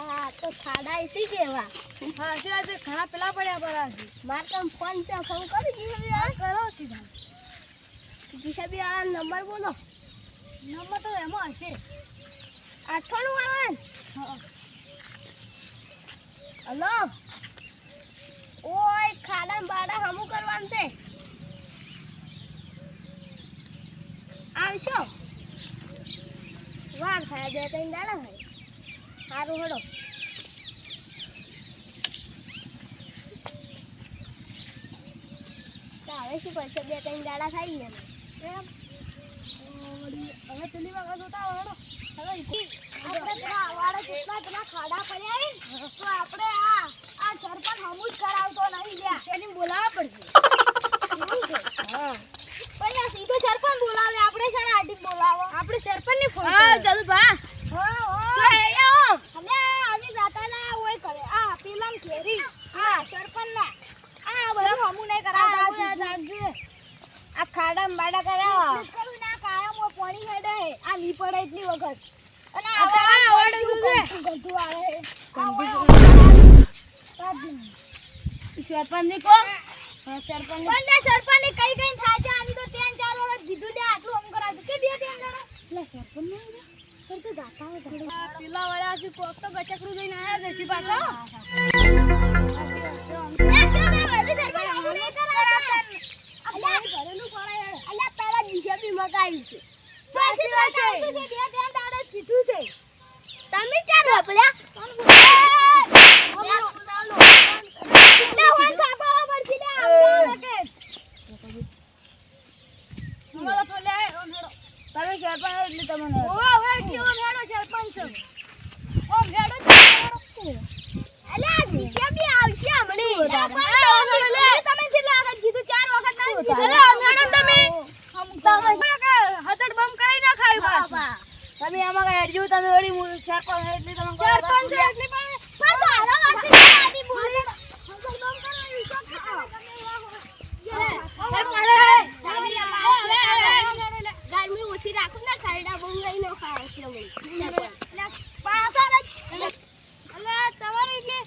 તો ખાડા એસી કેવા? હા છે આજે ઘણા પેલા પડ્યા પડા છે માર તમ ફોન છે ફોન કરી જીસાબી આ. કરો સીધા. જીસાબી આ નંબર બોલો. નંબર તો એમાં હશે. અઠાણું આવે? હલો? ઓય ખાડા બાડા હમું કરવાનું છે. આવશો? વાર થાય બે ત્રણ દાડા થાય. સારું હડો હવે શું કરશે? બે ત્રણ દાડા ને એમ? હવે પેલી વખત જોતા હવે આપણે વાળો આવાળા જેટલા ખાડા પડ્યા તો આપણે આ આ સરપંચ હમું જ કરાવતો નહીં લ્યા તેની બોલાવવા પડશે એવું છે હા પણ યાર સીધો સરપંચ બોલાવે આપણે છે ને આટી બોલાવો આપણે સરપંચ ને ફોન હા, ચાલુ ભા હા તો હા હે આવો અને આજે જાતા ના હોય કરે આ પેલા ઘેરી હા સરપંચ ના આ બધું હમું નહીં કરાવતા જાગજે ખાડા બાડા કરાવો. કરું ના કાયમ હોય પાણી હેડે. આ ની પડે એટલી વખત. અને આ તો આવડે છે. ગધું આવે. ગંદુ સરપંચની કોણ સરપંચ પણ સરપંચ. ને કઈ કઈ થાય છે? આની તો ત્રણ ચાર વર્ષ કીધું લે આટલું આમ કરાવતું કે બે ત્રણ જણા એટલે સરપંચ નહીં પણ તો જાતા હોય. પેલા વાળા છે કોક તો ગચકડું જઈને આયા જશે પાછા એ ચાલ ને વળી સરપંચ હમું નહીં કરાવતા. અલ્યા, અલ્યા, તારા જીજાબી મગાવ્યું છે. સાચી વાત છે. બે ત્રણ દાડે જ તમે ચાર વાપર્યા? લે, હોય થાપાવા પડશે લે, આમ તો હવે કે. અમારો તો લે ઓમ હેડો. તમે સરપંચ એટલે તમને ઓવે, ઓવે, એટલી ઓમ હેડો સરપંચ છે. ઓમ હેડો જ હેડો. અલ્યા, જીજાબી આવશે હમણી. તારે. સરપંચ એ, ઓમ હેડો લે. તમે કેટલા વખત કીધું? ચાર વખત ના કીધું? તારે. લે, ઓમ હેડો ને તમે. તમે હતડ બમ કરી ના ખાય હા, પાછું. બા. તમે આમાં કઈ હેડજો તમે વળી મુ- સરપંચ એટલે તમે સરપંચ એટલે પણ પણ મારા વાંચી આડી બોલી હંસર બમ કરો વિશ્વાસ કરો ગરમી ઓછી રાખું ને ખાયડા બહુ લઈ નો ખાય છે પાછા તમારે એટલે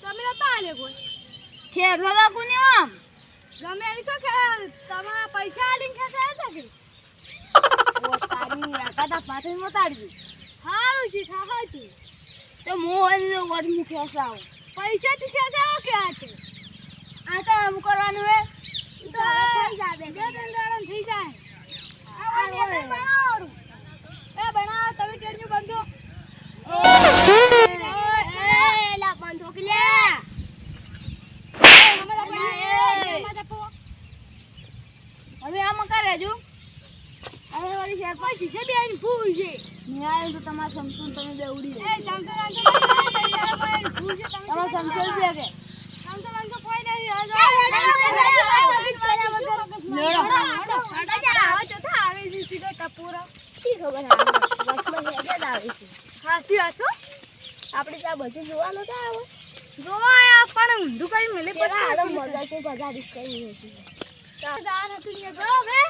તમે નતા આલે કોઈ ને આમ ગમે તો તમારા પૈસા આલીને કે તારી પાછળ મતાડજી હારું છે હા તો હું વડની ખેંચાવ. પૈસા થી ખેંચાવ કે આતે આ તો આમ કરવાનું હે. તો થઈ જાবে. બે ત્રણ દાડા થઈ જાય. આ બે ત્રણ એ બનાવો તમે ટેડ્યું બંધો. એ લા બંધો કે લે. હવે આમાં કરે જો હવે વળી શેર પછી છે બે આની ફૂલ છે નિહાળ તો તમાર સમસૂન તમે બે ઉડી એ સમસૂન આંતો ફૂલ છે તમે તમાર સમસૂન છે કે સમસૂન આંતો કોઈ નહીં આ આપણે ત્યાં બધું જોવાનું તો આવે જોવા પણ ઊંધું કરી હારો પછી મગજ તો બધા કરી હતી હવે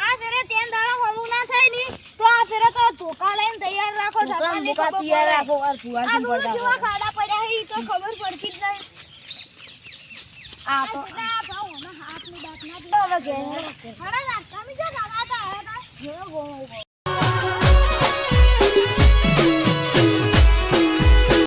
આ ફેરે તેન દાડા હમું ના ની તો આ ફેરે તો ધોકા લઈને તૈયાર રાખો ધોકા ધોકા તૈયાર રાખો, આ દૂર જેવા ખાડા પડ્યા હે તો ખબર પડતી જ નહીં આ તો આ ભાવ હમણાં હાથની દાંતના જ હવે ઘેર. હમણાં નાસ્તામાં જો દાદા તા હે હતા. જો ગોળો